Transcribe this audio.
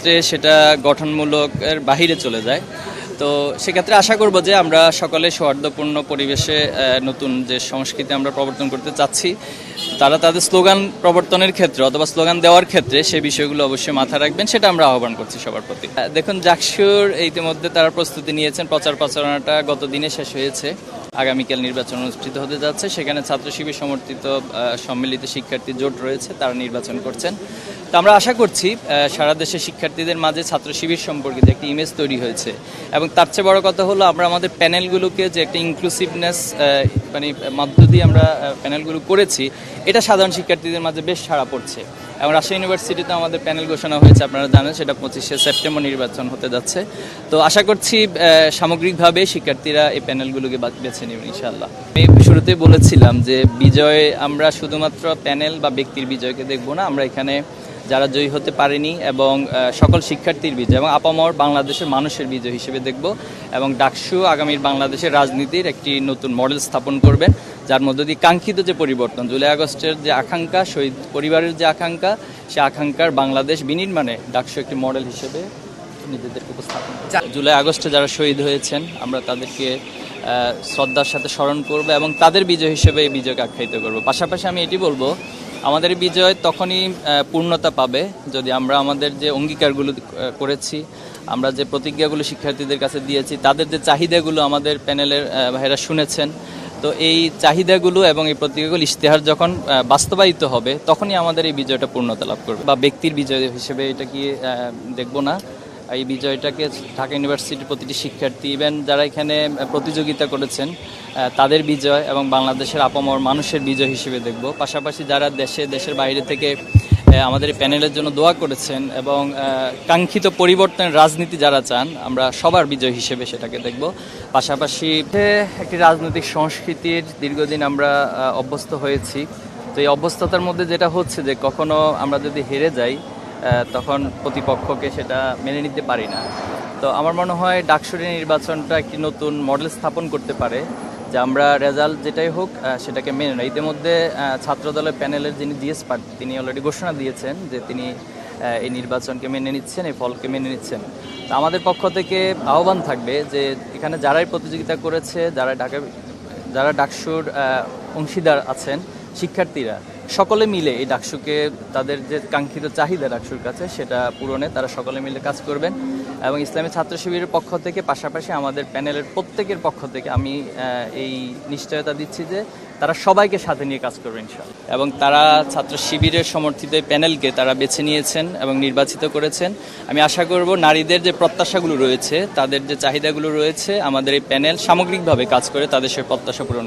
ক্ষেত্রে সেটা গঠনমূলকের বাহিরে চলে যায়। তো সেক্ষেত্রে আশা করব যে আমরা সকলে সৌহার্দ্যপূর্ণ পরিবেশে নতুন যে সংস্কৃতি আমরা প্রবর্তন করতে চাচ্ছি, তারা তাদের স্লোগান প্রবর্তনের ক্ষেত্রে অথবা স্লোগান দেওয়ার ক্ষেত্রে সেই বিষয়গুলো অবশ্যই মাথায় রাখবেন, সেটা আমরা আহ্বান করছি সবার প্রতি। দেখুন জাকসুর ইতিমধ্যে তারা প্রস্তুতি নিয়েছেন, প্রচার প্রচারণাটা গত দিনে শেষ হয়েছে। আগামীকাল নির্বাচন অনুষ্ঠিত হতে যাচ্ছে, সেখানে ছাত্র শিবির সমর্থিত সম্মিলিত শিক্ষার্থী জোট রয়েছে, তারা নির্বাচন করছেন। তো আমরা আশা করছি সারা দেশে শিক্ষার্থীদের মাঝে ছাত্র শিবির সম্পর্কিত একটি ইমেজ তৈরি হয়েছে। এবং তার চেয়ে বড় কথা হলো, আমরা আমাদের প্যানেলগুলোকে যে একটা ইনক্লুসিভনেস মানে মধ্য দিয়ে আমরা প্যানেলগুলো করেছি, এটা সাধারণ শিক্ষার্থীদের মাঝে বেশ সাড়া পড়ছে। এবং রাজশাহী ইউনিভার্সিটিতে আমাদের প্যানেল ঘোষণা হয়েছে, আপনারা জানেন সেটা পঁচিশে সেপ্টেম্বর নির্বাচন হতে যাচ্ছে। তো আশা করছি সামগ্রিকভাবে শিক্ষার্থীরা এই প্যানেলগুলোকে বেছে নেবেন ইনশাআল্লাহ। আমি শুরুতেই বলেছিলাম যে বিজয়, আমরা শুধুমাত্র প্যানেল বা ব্যক্তির বিজয়কে দেখব না, আমরা এখানে যারা জয়ী হতে পারেনি এবং সকল শিক্ষার্থীর বিজয় এবং আপামর বাংলাদেশের মানুষের বিজয় হিসেবে দেখব এবং ডাকসু আগামীর বাংলাদেশের রাজনীতির একটি নতুন মডেল স্থাপন করবেন যার মধ্য দিয়ে কাঙ্ক্ষিত যে পরিবর্তন জুলাই আগস্টের যে আকাঙ্ক্ষা শহীদ পরিবারের যে আকাঙ্ক্ষা সে আকাঙ্ক্ষার বাংলাদেশ বিনির্মাণে ডাকসু একটি মডেল হিসেবে নিজেদেরকে উপস্থাপন জুলাই আগস্টে যারা শহীদ হয়েছেন আমরা তাদেরকে শ্রদ্ধার সাথে স্মরণ করব এবং তাদের বিজয় হিসেবে এই বিজয়কে আখ্যায়িত করব। পাশাপাশি আমি এটি বলব আমাদের বিজয় তখনই পূর্ণতা পাবে যদি আমরা আমাদের যে অঙ্গীকারগুলো করেছি আমরা যে প্রতিজ্ঞাগুলো শিক্ষার্থীদের কাছে দিয়েছি তাদের যে চাহিদাগুলো আমাদের প্যানেলের আহ, ভাইয়েরা শুনেছেন তো এই চাহিদাগুলো এবং এই প্রতিজ্ঞাগুলো ইশতেহার যখন বাস্তবায়িত হবে, তখনই আমাদের এই বিজয়টা পূর্ণতা লাভ করবে। বা ব্যক্তির বিজয় হিসেবে এটা কি দেখব না। এই বিজয়টাকে ঢাকা ইউনিভার্সিটির প্রতিটি শিক্ষার্থী, ইভেন যারা এখানে প্রতিযোগিতা করেছেন তাদের বিজয় এবং বাংলাদেশের আপামর মানুষের বিজয় হিসেবে দেখব। পাশাপাশি যারা দেশে, দেশের বাইরে থেকে আমাদের এই প্যানেলের জন্য দোয়া করেছেন এবং কাঙ্ক্ষিত পরিবর্তনের রাজনীতি যারা চান, আমরা সবার বিজয় হিসেবে সেটাকে দেখব। পাশাপাশি একটি রাজনৈতিক সংস্কৃতির দীর্ঘদিন আমরা অভ্যস্ত হয়েছি। তো এই অভ্যস্ততার মধ্যে যেটা হচ্ছে যে, কখনো আমরা যদি হেরে যাই তখন প্রতিপক্ষকে সেটা মেনে নিতে পারি না। তো আমার মনে হয় ডাকসুরি নির্বাচনটা একটি নতুন মডেল স্থাপন করতে পারে। যে আমরা রেজাল্ট যেটাই হোক সেটাকে মেনে নেই। ইতিমধ্যে ছাত্রদলের প্যানেলের যিনি জিএস পার্টি, তিনি অলরেডি ঘোষণা দিয়েছেন যে তিনি এই নির্বাচনকে মেনে নিচ্ছেন, এই ফলকে মেনে নিচ্ছেন। তো আমাদের পক্ষ থেকে আহ্বান থাকবে যে এখানে যারাই প্রতিযোগিতা করেছে, যারা ঢাকা, যারা ডাকসুর অংশীদার আছেন, শিক্ষার্থীরা, সকলে মিলে এই ডাকসুকে তাদের যে কাঙ্ক্ষিত চাহিদা ডাকসুর কাছে, সেটা পূরণে তারা সকলে মিলে কাজ করবেন। এবং ইসলামী ছাত্র শিবিরের পক্ষ থেকে পাশাপাশি আমাদের প্যানেলের প্রত্যেকের পক্ষ থেকে আমি এই নিশ্চয়তা দিচ্ছি যে তারা সবাইকে সাথে নিয়ে কাজ করবেন এবং তারা ছাত্র শিবিরের সমর্থিত এই প্যানেলকে তারা বেছে নিয়েছেন এবং নির্বাচিত করেছেন। আমি আশা করব নারীদের যে প্রত্যাশাগুলো রয়েছে, তাদের যে চাহিদাগুলো রয়েছে, আমাদের এই প্যানেল সামগ্রিকভাবে কাজ করে তাদের সে প্রত্যাশা পূরণ